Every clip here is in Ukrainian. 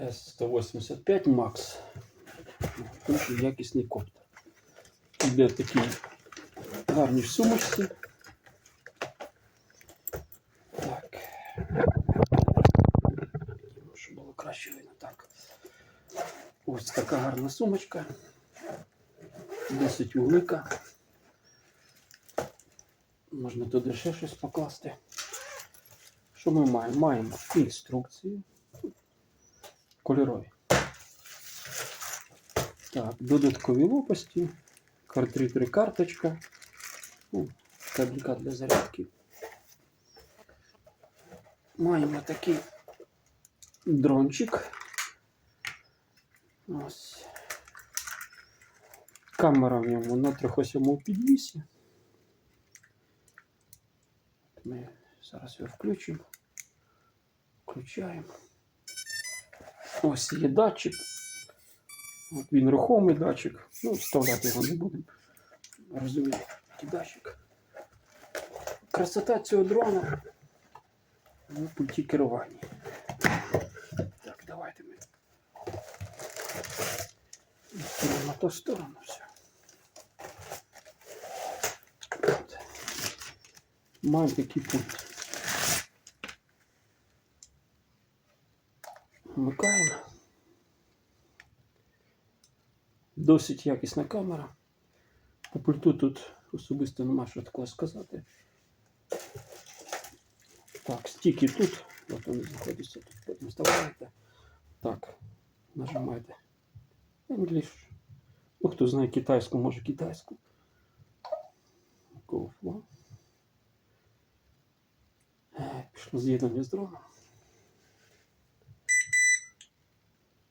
С-185 Max. Дуже якісний коптер. Іде в такій гарній сумочці. Так. Щоб було краще видно. Так. Ось така гарна сумочка. Досить велика. Можна туди ще щось покласти. Що ми маємо? Маємо інструкції кольорові. Так, додаткові лопасті, картриджі карточка, ну, кабелька для зарядки. Маємо такий дрончик. Ось. Камера в ньому на трьохосьому підвісі. Ми зараз його включимо. Включаємо. Ось є датчик. От він рухомий датчик. Ну, вставляти його не будемо. Розумієте, датчик. Красота цього дрона на пульті керування. Так, давайте ми на ту сторону все. Маємо такий пульт. Вмикаємо. Досить якісна камера. По пульту тут особисто нема що такого сказати. Так, стіки тут. От вони знаходяться тут. Потім вставляєте. Так, нажимаєте. English. Ну, хто знає китайську, може китайську. GoFlow. Е, Пішло з'єднання з дроном.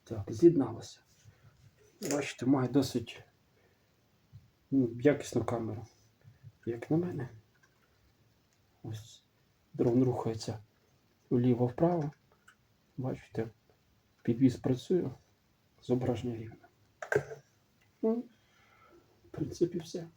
Так, з'єдналося. Бачите, має досить ну, якісну камеру. Як на мене. Ось дрон рухається вліво-вправо. Бачите, підвіз працює, зображення рівне. Ну, в принципі, все.